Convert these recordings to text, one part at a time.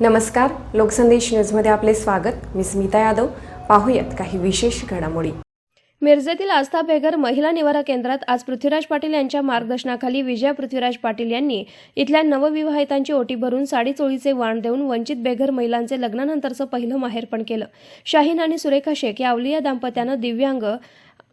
नमस्कार लोकसंदेश न्यूजमध्ये आपले स्वागत. मी स्मिता यादव. पाहूयात काही विशेष घडामोडी. मिरजेतील आस्था बेघर महिला निवारा केंद्रात आज पृथ्वीराज पाटील यांच्या मार्गदर्शनाखाली विजया पृथ्वीराज पाटील यांनी इथल्या नवविवाहितांची ओटी भरून साडीचोळीचे वाण देऊन वंचित बेघर महिलांचे लग्नानंतरचं पहिलं माहेरपण केलं. शाहीन आणि सुरेखा शेख या अवलिया दाम्पत्यानं दिव्यांग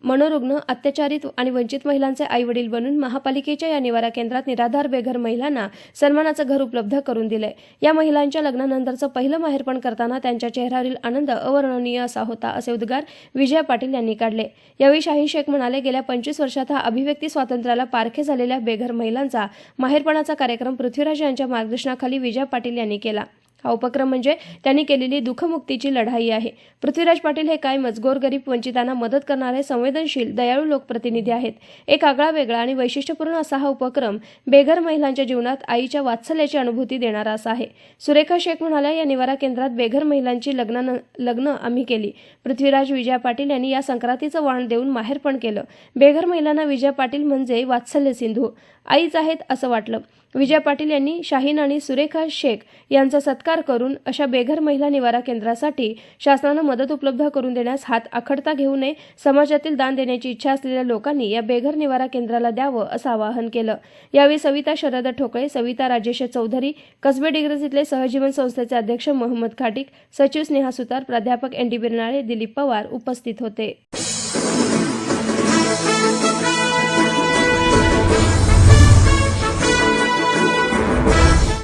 मनोरुग्ण अत्याचारित आणि वंचित महिलांचे आईवडील बनून महापालिकेच्या या निवारा केंद्रात निराधार बेघर महिलांना सन्मानाचं घर उपलब्ध करून दिलंय. या महिलांच्या लग्नानंतरचं पहिलं माहेरपण करताना त्यांच्या चेहऱ्यावरील आनंद अवर्णनीय असा होता असे उद्गार विजया पाटील यांनी काढले. यावेळी शाहीन शेख म्हणाले गेल्या पंचवीस वर्षात हा अभिव्यक्ती स्वातंत्र्याला पारखे झालेल्या बेघर महिलांचा माहेरपणाचा कार्यक्रम पृथ्वीराज यांच्या मार्गदर्शनाखाली विजया पाटील यांनी केला. हा उपक्रम म्हणजे त्यांनी केलेली दुःखमुक्तीची लढाई आहे. पृथ्वीराज पाटील हे काय मजगोर गरीब वंचितांना मदत करणारे संवेदनशील दयाळू लोकप्रतिनिधी आहेत. एक आगळा वेगळा आणि वैशिष्ट्यपूर्ण असा हा उपक्रम बेघर महिलांच्या जीवनात आईच्या वात्सल्याची अनुभूती देणारा असा आहे. सुरेखा शेख म्हणाल्या या निवारा केंद्रात बेघर महिलांची लग्न लग्न आम्ही केली. पृथ्वीराज विजया पाटील यांनी या संक्रांतीचं वाण देऊन माहेरपण केलं. बेघर महिलांना विजया पाटील म्हणजे वात्सल्य सिंधू. आईच आहेत असं वाटलं. विजय पाटील यांनी शाहीन आणि सुरेखा शेख यांचा सत्कार करून अशा बेघर महिला निवारा केंद्रासाठी शासनानं मदत उपलब्ध करून देण्यास हात आखडता घेऊ नये समाजातील दान देण्याची इच्छा असलेल्या लोकांनी या बेघर निवारा केंद्राला द्यावं असं आवाहन केलं. यावेळी सविता शरद ठोकळे सविता राजेश चौधरी कसबे डिग्रज इथले सहजीवन संस्थेचे अध्यक्ष मोहम्मद खाटिक सचिव स्नेहा सुतार प्राध्यापक एन डी बिरनाळे दिलीप पवार उपस्थित होते.